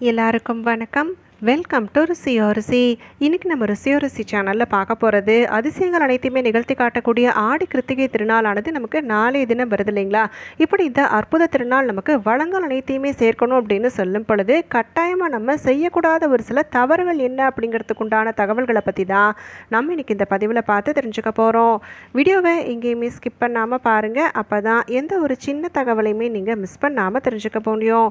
எல்லாருக்கும் வணக்கம். Welcome to ருசியோ ருசி. இன்னைக்கு நம்ம ருசியோ ருசி சேனலில் பார்க்க போகிறது அதிசயங்கள் அனைத்தையுமே நிகழ்த்தி காட்டக்கூடிய ஆடி கிருத்திகை திருநாளானது நமக்கு நாளைய தினம் வருது இல்லைங்களா? இப்படி இந்த அற்புத திருநாள் நமக்கு வளங்கள் அனைத்தையுமே சேர்க்கணும் அப்படின்னு சொல்லும் பொழுது கட்டாயமாக நம்ம செய்யக்கூடாத ஒரு சில தவறுகள் என்ன அப்படிங்கிறதுக்கு உண்டான தகவல்களை பற்றி தான் நம்ம இன்னைக்கு இந்த பதிவில் பார்த்து தெரிஞ்சுக்க போகிறோம் வீடியோவை எங்கேயுமே ஸ்கிப் பண்ணாமல் பாருங்கள் அப்போ தான் எந்த ஒரு சின்ன தகவலையுமே நீங்கள் மிஸ் பண்ணாமல் தெரிஞ்சுக்க முடியும்.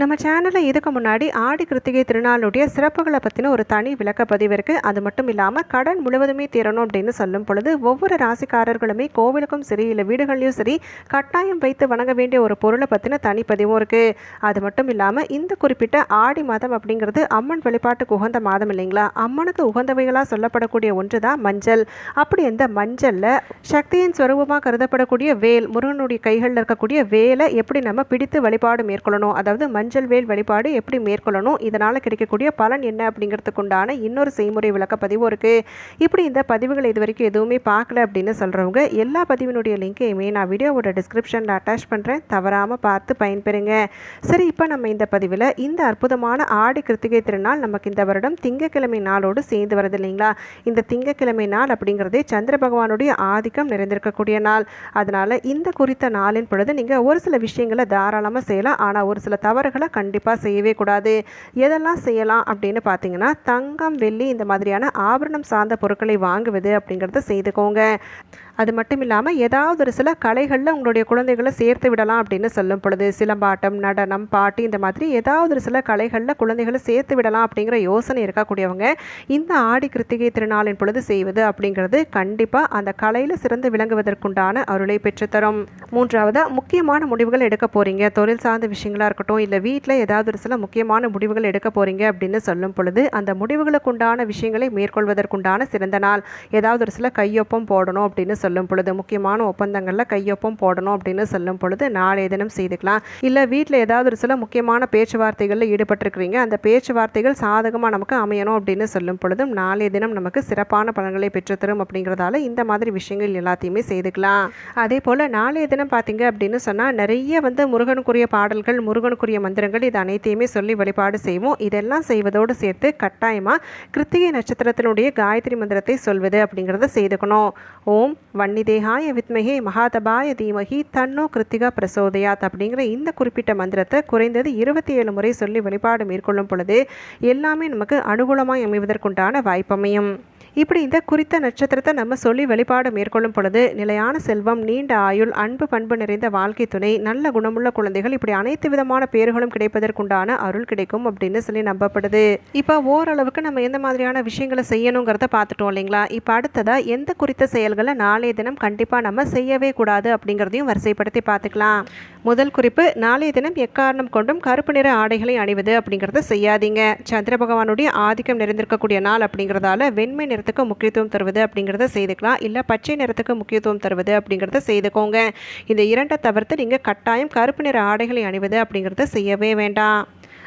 நம்ம சேனலில் இதுக்கு முன்னாடி ஆடி கிருத்திகை திருநாளுடைய சிறப்புகளை பற்றின ஒரு தனி விளக்கப்பதிவு இருக்குது அது மட்டும் இல்லாமல் கடன் முழுவதுமே தீரணும் அப்படின்னு சொல்லும் பொழுது ஒவ்வொரு ராசிக்காரர்களுமே கோவிலுக்கும் சரி இல்லை வீடுகள்லையும் சரி கட்டாயம் வைத்து வணங்க வேண்டிய ஒரு பொருளை பற்றின தனிப்பதிவும் இருக்குது அது மட்டும் இல்லாமல் இந்த குறிப்பிட்ட ஆடி மாதம் அப்படிங்கிறது அம்மன் வழிபாட்டுக்கு உகந்த மாதம் இல்லைங்களா? அம்மனுக்கு உகந்தவைகளாக சொல்லப்படக்கூடிய ஒன்று தான் மஞ்சள். அப்படி இந்த மஞ்சளில் சக்தியின் ஸ்வரூபமாக கருதப்படக்கூடிய வேல் முருகனுடைய கைகளில் இருக்கக்கூடிய வேலை எப்படி நம்ம பிடித்து வழிபாடு மேற்கொள்ளணும்? அதாவது மஞ்சள் வேல் வழிபாடு எப்படி மேற்கொள்ளணும்? இதனால் கிடைக்கக்கூடிய பலன் என்ன அப்படிங்கிறதுக்கு உண்டான இன்னொரு செய்முறை விளக்கப்பதிவும் இருக்குது இப்படி இந்த பதிவுகள் இது வரைக்கும் எதுவுமே பார்க்கல அப்படின்னு சொல்கிறவங்க எல்லா பதிவினுடைய லிங்கையுமே நான் வீடியோவோட டிஸ்கிரிப்ஷனில் அட்டாச் பண்ணுறேன் தவறாமல் பார்த்து பயன்பெறுங்க. சரி இப்போ நம்ம இந்த பதிவில் இந்த அற்புதமான ஆடி கிருத்திகை திருநாள் நமக்கு இந்த வருடம் திங்கக்கிழமை நாளோடு சேர்ந்து வருது இல்லைங்களா? இந்த திங்கக்கிழமை நாள் அப்படிங்கிறதே சந்திர பகவானுடைய ஆதிக்கம் நிறைந்திருக்கக்கூடிய நாள். அதனால் இந்த குறித்த நாளின் பொழுது நீங்கள் ஒரு சில விஷயங்களை தாராளமாக செய்யலாம். ஆனால் ஒரு சில தவறு கண்டிப்பாக செய்யவே கூடாது. எதெல்லாம் செய்யலாம் அப்படின்னு பார்த்தீங்கன்னா தங்கம் வெள்ளி இந்த மாதிரியான ஆபரணம் சார்ந்த பொருட்களை வாங்குவது அப்படிங்கிறத செய்துக்கோங்க. அது மட்டும் இல்லாமல் ஏதாவது ஒரு சில கலைகளில் உங்களுடைய குழந்தைகளை சேர்த்து விடலாம் அப்படின்னு சொல்லும் பொழுது சிலம்பாட்டம் நடனம் பாட்டு இந்த மாதிரி ஏதாவது ஒரு சில கலைகளில் குழந்தைகளை சேர்த்து விடலாம் அப்படிங்கிற யோசனை இருக்கக்கூடியவங்க இந்த ஆடி கிருத்திகை திருநாளின் பொழுது செய்வது அப்படிங்கிறது கண்டிப்பாக அந்த கலையில் சிறந்து விளங்குவதற்குண்டான அருளை பெற்றுத்தரும். மூன்றாவது முக்கியமான முடிவுகள் எடுக்க போகிறீங்க தொழில் சார்ந்த விஷயங்களாக இருக்கட்டும் இல்லை வீட்டில் ஏதாவது ஒரு சில முக்கியமான முடிவுகள் எடுக்க போகிறீங்க அப்படின்னு சொல்லும் பொழுது அந்த முடிவுகளுக்குண்டான விஷயங்களை மேற்கொள்வதற்குண்டான சிறந்த நாள். ஏதாவது ஒரு சில கையொப்பம் போடணும் அப்படின்னு சொல்லும் பொழுது முக்கியமான ஒப்பந்தங்களில் கையொப்பம் போடணும் அப்படின்னு சொல்லும் பொழுது நாளைய தினம் செய்துக்கலாம். இல்லை வீட்டில் ஏதாவது ஒரு சில முக்கியமான பேச்சுவார்த்தைகளில் ஈடுபட்டிருக்கிறீங்க அந்த பேச்சுவார்த்தைகள் சாதகமாக நமக்கு அமையணும் அப்படின்னு சொல்லும் பொழுதும் நாளைய தினம் நமக்கு சிறப்பான பலன்களை பெற்றுத்தரும் அப்படிங்கிறதால இந்த மாதிரி விஷயங்கள் எல்லாத்தையுமே செய்துக்கலாம். அதே போல் நாளைய தினம் பார்த்தீங்க அப்படின்னு சொன்னால் நிறைய வந்து முருகனுக்குரிய பாடல்கள் முருகனுக்குரிய மந்திரங்கள் இது அனைத்தையுமே சொல்லி வழிபாடு செய்வோம். இதெல்லாம் செய்வதோடு சேர்த்து கட்டாயமாக கிருத்திகை நட்சத்திரத்தினுடைய காயத்ரி மந்திரத்தை சொல்வது அப்படிங்கிறத செய்துக்கணும். ஓம் வன்னிதேகாய வித்மகே மகாதபாய தீமகி தன்னோ கிருத்திகா பிரசோதயாத் அப்படிங்கிற இந்த குறிப்பிட்ட மந்திரத்தை குறைந்தது இருபத்தி ஏழு முறை சொல்லி வழிபாடு மேற்கொள்ளும் பொழுது எல்லாமே நமக்கு அனுகூலமாய் அமைவதற்குண்டான வாய்ப்பமையும். இப்படி இந்த குறித்த நட்சத்திரத்தை நம்ம சொல்லி வழிபாடு மேற்கொள்ளும் பொழுது நிலையான செல்வம் நீண்ட ஆயுள் அன்பு பண்பு நிறைந்த வாழ்க்கை துணை நல்ல குணமுள்ள குழந்தைகள் இப்படி அனைத்து விதமான பேர்களும் கிடைப்பதற்குண்டான அருள் கிடைக்கும் அப்படின்னு சொல்லி நம்பப்படுது. இப்போ ஓரளவுக்கு நம்ம எந்த மாதிரியான விஷயங்களை செய்யணுங்கிறத பார்த்துட்டோம் இல்லைங்களா? இப்போ அடுத்ததாக எந்த குறித்த செயல்களை நாளைய தினம் கண்டிப்பாக நம்ம செய்யவே கூடாது அப்படிங்கிறதையும் வரிசைப்படுத்தி பார்த்துக்கலாம். முதல் குறிப்பு நாளைய தினம் எக்காரணம் கொண்டும் கருப்பு நிற ஆடைகளை அணிவது அப்படிங்கிறத செய்யாதீங்க. சந்திர பகவானுடைய ஆதிக்கம் நிறைந்திருக்கக்கூடிய நாள் அப்படிங்கிறதால வெண்மை நிற நிறத்துக்கு முக்கியத்துவம் தருவது அப்படிங்கிறத செய்துக்கலாம். இல்லை பச்சை நிறத்துக்கு முக்கியத்துவம் தருவது அப்படிங்கிறத செய்துக்கோங்க. இந்த இரண்டை தவிர்த்து நீங்கள் கட்டாயம் கருப்பு நிற ஆடைகளை அணிவது அப்படிங்கிறத செய்யவே வேண்டாம்.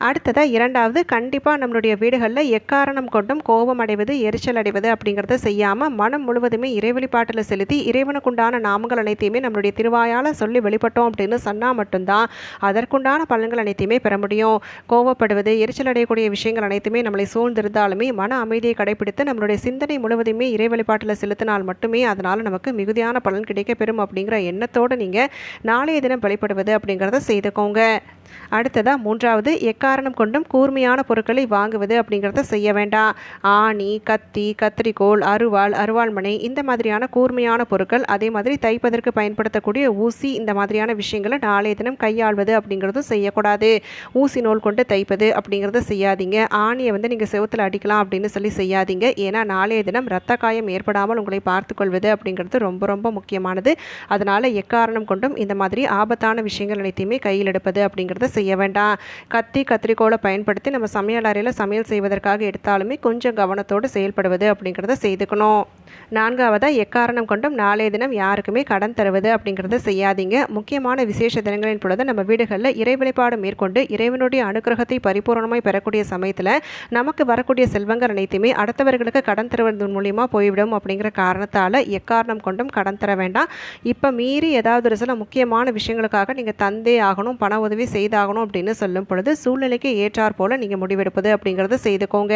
அடுத்ததாக இரண்டாவது கண்டிப்பாக நம்மளுடைய வீடுகளில் எக்காரணம் கொண்டும் கோபம் அடைவது எரிச்சல் அடைவது அப்படிங்கிறத செய்யாமல் மனம் முழுவதுமே இறைவழிபாட்டில் செலுத்தி இறைவனுக்குண்டான நாமங்கள் அனைத்தையுமே நம்மளுடைய திருவாயால் சொல்லி வெளிப்பட்டோம் அப்படின்னு சொன்னால் மட்டும்தான் அதற்குண்டான பலன்கள் அனைத்தையுமே பெற முடியும். கோவப்படுவது எரிச்சல் அடையக்கூடிய விஷயங்கள் அனைத்துமே நம்மளை சூழ்ந்திருந்தாலுமே மன அமைதியை கடைபிடித்து நம்மளுடைய சிந்தனை முழுவதுமே இறை வழிபாட்டில் செலுத்தினால் மட்டுமே அதனால் நமக்கு மிகுதியான பலன் கிடைக்கப்பெறும் அப்படிங்கிற எண்ணத்தோடு நீங்கள் நாளைய தினம் வழிபடுவது அப்படிங்கிறத செய்துக்கோங்க. அடுத்ததாக மூன்றாவது எக்காரணம் கொண்டும் கூர்மையான பொருட்களை வாங்குவது அப்படிங்கிறத செய்ய வேண்டாம். ஆணி கத்தி கத்திரிக்கோள் அருவாள் அருவாள்மனை இந்த மாதிரியான கூர்மையான பொருட்கள் அதே மாதிரி தைப்பதற்கு பயன்படுத்தக்கூடிய ஊசி இந்த மாதிரியான விஷயங்களை நாளைய தினம் கையாள்வது அப்படிங்கிறதும் செய்யக்கூடாது. ஊசி நூல் கொண்டு தைப்பது அப்படிங்கிறத செய்யாதீங்க. ஆணியை வந்து நீங்கள் செவத்தில் அடிக்கலாம் அப்படின்னு சொல்லி செய்யாதீங்க. ஏன்னா நாளைய தினம் ரத்த காயம் ஏற்படாமல் உங்களை பார்த்துக்கொள்வது அப்படிங்கிறது ரொம்ப ரொம்ப முக்கியமானது. அதனால் எக்காரணம் கொண்டும் இந்த மாதிரி ஆபத்தான விஷயங்கள் அனைத்தையுமே கையில் எடுப்பது அப்படிங்கிறத செய்ய வேண்டாம். கத்தி கத்திரிக்கோலை பயன்படுத்தி நம்ம சமையல் அறையில் சமையல் செய்வதற்காக எடுத்தாலுமே கொஞ்சம் கவனத்தோடு செயல்படுவது அப்படிங்கிறத செய்துக்கணும். நான்காவதாக எக்காரணம் கொண்டும் நாளைய தினம் யாருக்குமே கடன் தருவது அப்படிங்கிறத செய்யாதீங்க. முக்கியமான விசேஷ தினங்களின் பொழுது நம்ம வீடுகளில் இறை வழிபாடு மேற்கொண்டு இறைவனுடைய அனுகிரகத்தை பரிபூர்ணமாய் பெறக்கூடிய சமயத்தில் நமக்கு வரக்கூடிய செல்வங்கள் அனைத்துமே அடுத்தவர்களுக்கு கடன் தருவதன் மூலியமாக போய்விடும் அப்படிங்கிற காரணத்தால் எக்காரணம் கொண்டும் கடன் தர வேண்டாம். இப்போ மீறி ஏதாவது ஒரு சில முக்கியமான விஷயங்களுக்காக நீங்கள் தந்தே ஆகணும் பண உதவி செய்தாகணும் அப்படின்னு சொல்லும் பொழுது சூழ்நிலை சூழ்நிலைக்கு ஏற்றாற் போல் நீங்கள் முடிவெடுப்பது அப்படிங்கிறத செய்துக்கோங்க.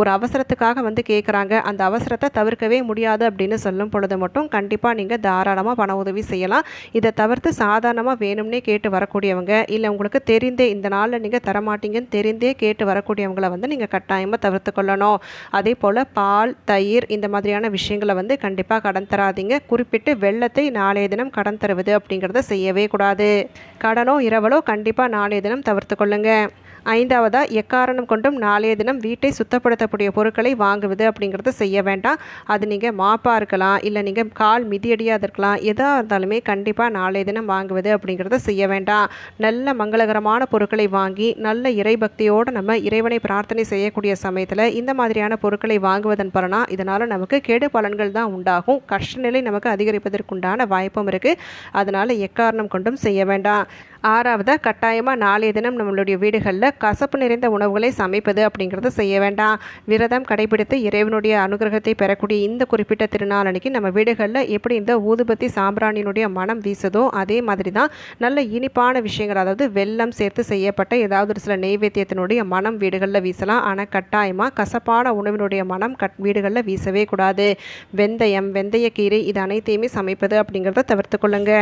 ஒரு அவசரத்துக்காக வந்து கேட்குறாங்க அந்த அவசரத்தை தவிர்க்கவே முடியாது அப்படின்னு சொல்லும் பொழுது மட்டும் கண்டிப்பாக நீங்கள் தாராளமாக பண உதவி செய்யலாம். இதை தவிர்த்து சாதாரணமாக வேணும்னே கேட்டு வரக்கூடியவங்க இல்லை உங்களுக்கு தெரிந்தே இந்த நாளில் நீங்கள் தரமாட்டீங்கன்னு தெரிந்தே கேட்டு வரக்கூடியவங்களை வந்து நீங்கள் கட்டாயமாக தவிர்த்து கொள்ளணும். அதே போல் பால் தயிர் இந்த மாதிரியான விஷயங்களை வந்து கண்டிப்பாக கடன் தராதீங்க. குறிப்பிட்டு வெள்ளத்தை நாளைய தினம் கடன் தருவது அப்படிங்கிறத செய்யவே கூடாது. கடனோ இரவலோ கண்டிப்பாக நாளைய தினம் தவிர்த்து கொள்ளுங்கள் ஐந்தாவதாக எக்காரணம் கொண்டும் நாளைய தினம் வீட்டை சுத்தப்படுத்தக்கூடிய பொருட்களை வாங்குவது அப்படிங்கிறத செய்ய வேண்டாம். அது நீங்கள் மாப்பாக இருக்கலாம் இல்லை நீங்கள் கால் மிதியடியாக இருக்கலாம் எதாக இருந்தாலுமே கண்டிப்பாக நாளைய தினம் வாங்குவது அப்படிங்கிறத செய்ய வேண்டாம். நல்ல மங்களகரமான பொருட்களை வாங்கி நல்ல இறைபக்தியோடு நம்ம இறைவனை பிரார்த்தனை செய்யக்கூடிய சமயத்தில் இந்த மாதிரியான பொருட்களை வாங்குவதன் பலனா இதனால் நமக்கு கெடு பலன்கள் தான் உண்டாகும். கஷ்டநிலை நமக்கு அதிகரிப்பதற்குண்டான வாய்ப்பும் இருக்குது அதனால் எக்காரணம் கொண்டும் செய்ய வேண்டாம். ஆறாவதாக கட்டாயமாக நாளைய தினம் நம்மளுடைய வீடுகளில் கசப்பு நிறைந்த உணவுகளை சமைப்பது அப்படிங்கிறத செய்ய வேண்டாம். விரதம் கடைபிடித்து இறைவனுடைய அனுகிரகத்தை பெறக்கூடிய இந்த குறிப்பிட்ட திருநாள் அன்னைக்கு நம்ம வீடுகளில் எப்படி இந்த ஊதுபத்தி சாம்பிராணியினுடைய மனம் வீசுதோ அதே மாதிரி தான் நல்ல இனிப்பான விஷயங்கள் அதாவது வெல்லம் சேர்த்து செய்யப்பட்ட ஏதாவது ஒரு சில நெய்வேத்தியத்தினுடைய மனம் வீடுகளில் வீசலாம். ஆனால் கட்டாயமாக கசப்பான உணவினுடைய மனம் கட் வீடுகளில் வீசவே கூடாது. வெந்தயம் வெந்தயக்கீரை இது அனைத்தையுமே சமைப்பது அப்படிங்கிறத தவிர்த்து கொள்ளுங்க.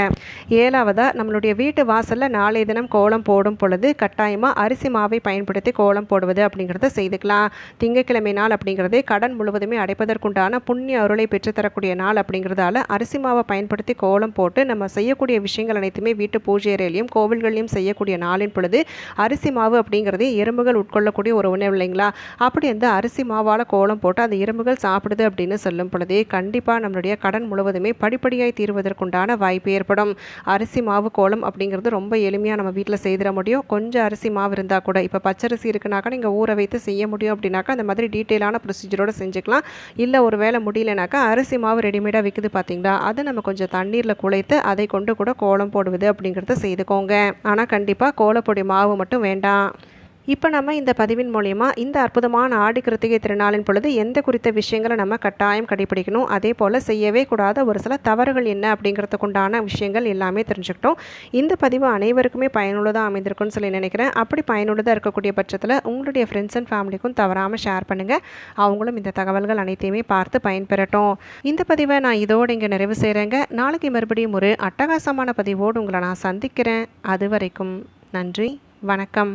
ஏழாவதாக நம்மளுடைய வீட்டு வாசலில் நாளைய தினம் கோலம் போடும் பொழுது கட்டாயமாக அரிசி மா மாவை பயன்படுத்தி கோலம் போடுவது அப்படிங்கிறத செய்துக்கலாம். திங்கக்கிழமை நாள் அப்படிங்கிறதே கடன் முழுவதுமே அடைப்பதற்குண்டான புண்ணிய அருளை பெற்றுத்தரக்கூடிய நாள் அப்படிங்கிறதால அரிசி மாவை பயன்படுத்தி கோலம் போட்டு நம்ம செய்யக்கூடிய விஷயங்கள் அனைத்துமே வீட்டு பூஜை அறையிலையும் கோவில்களையும் செய்யக்கூடிய நாளின் பொழுது அரிசி மாவு அப்படிங்கிறதே எறும்புகள் உட்கொள்ளக்கூடிய ஒரு உணவு இல்லைங்களா? அப்படி அந்த அரிசி மாவால் கோலம் போட்டு அந்த எறும்புகள் சாப்பிடுது அப்படின்னு சொல்லும் பொழுதே கண்டிப்பாக நம்மளுடைய கடன் முழுவதுமே படிப்படியாய் தீர்வதற்குண்டான வாய்ப்பு ஏற்படும். அரிசி மாவு கோலம் அப்படிங்கிறது ரொம்ப எளிமையாக நம்ம வீட்டில் செய்திட முடியும். கொஞ்சம் அரிசி மாவு இருந்தால் கூட கூட. இப்போ பச்சரிசி இருக்குனாக்கா நீங்கள் ஊற வைத்து செய்ய முடியும் அப்படின்னாக்கா அந்த மாதிரி டீட்டெயிலான ப்ரொசீஜரோடு செஞ்சுக்கலாம். இல்லை ஒரு வேலை முடியலனாக்கா அரிசி மாவு ரெடிமேடாக விற்குது பார்த்தீங்களா அதை நம்ம கொஞ்சம் தண்ணீரில் குழைத்து அதை கொண்டு கூட கோலம் போடுவது அப்படிங்கிறத செய்துக்கோங்க. ஆனால் கண்டிப்பாக கோலப்பொடி மாவு மட்டும் வேண்டாம். இப்போ நம்ம இந்த பதிவின் மூலயமா இந்த அற்புதமான ஆடி கிருத்திகை திருநாளின் பொழுது எந்த குறித்த விஷயங்களை நம்ம கட்டாயம் கடைபிடிக்கணும்? அதே போல் செய்யவே கூடாத ஒரு சில தவறுகள் என்ன அப்படிங்கிறதுக்குண்டான விஷயங்கள் எல்லாமே தெரிஞ்சுக்கிட்டோம். இந்த பதிவு அனைவருக்குமே பயனுள்ளதாக அமைந்திருக்குன்னு சொல்லி நினைக்கிறேன். அப்படி பயனுள்ளதாக இருக்கக்கூடிய பட்சத்தில் உங்களுடைய ஃப்ரெண்ட்ஸ் அண்ட் ஃபேமிலிக்கும் தவறாமல் ஷேர் பண்ணுங்கள் அவங்களும் இந்த தகவல்கள் அனைத்தையுமே பார்த்து பயன்பெறட்டும். இந்த பதிவை நான் இதோடு இங்கே நிறைவு செய்கிறேங்க நாளைக்கு மறுபடியும் ஒரு அட்டகாசமான பதிவோடு உங்களை நான் சந்திக்கிறேன். அது வரைக்கும் நன்றி வணக்கம்.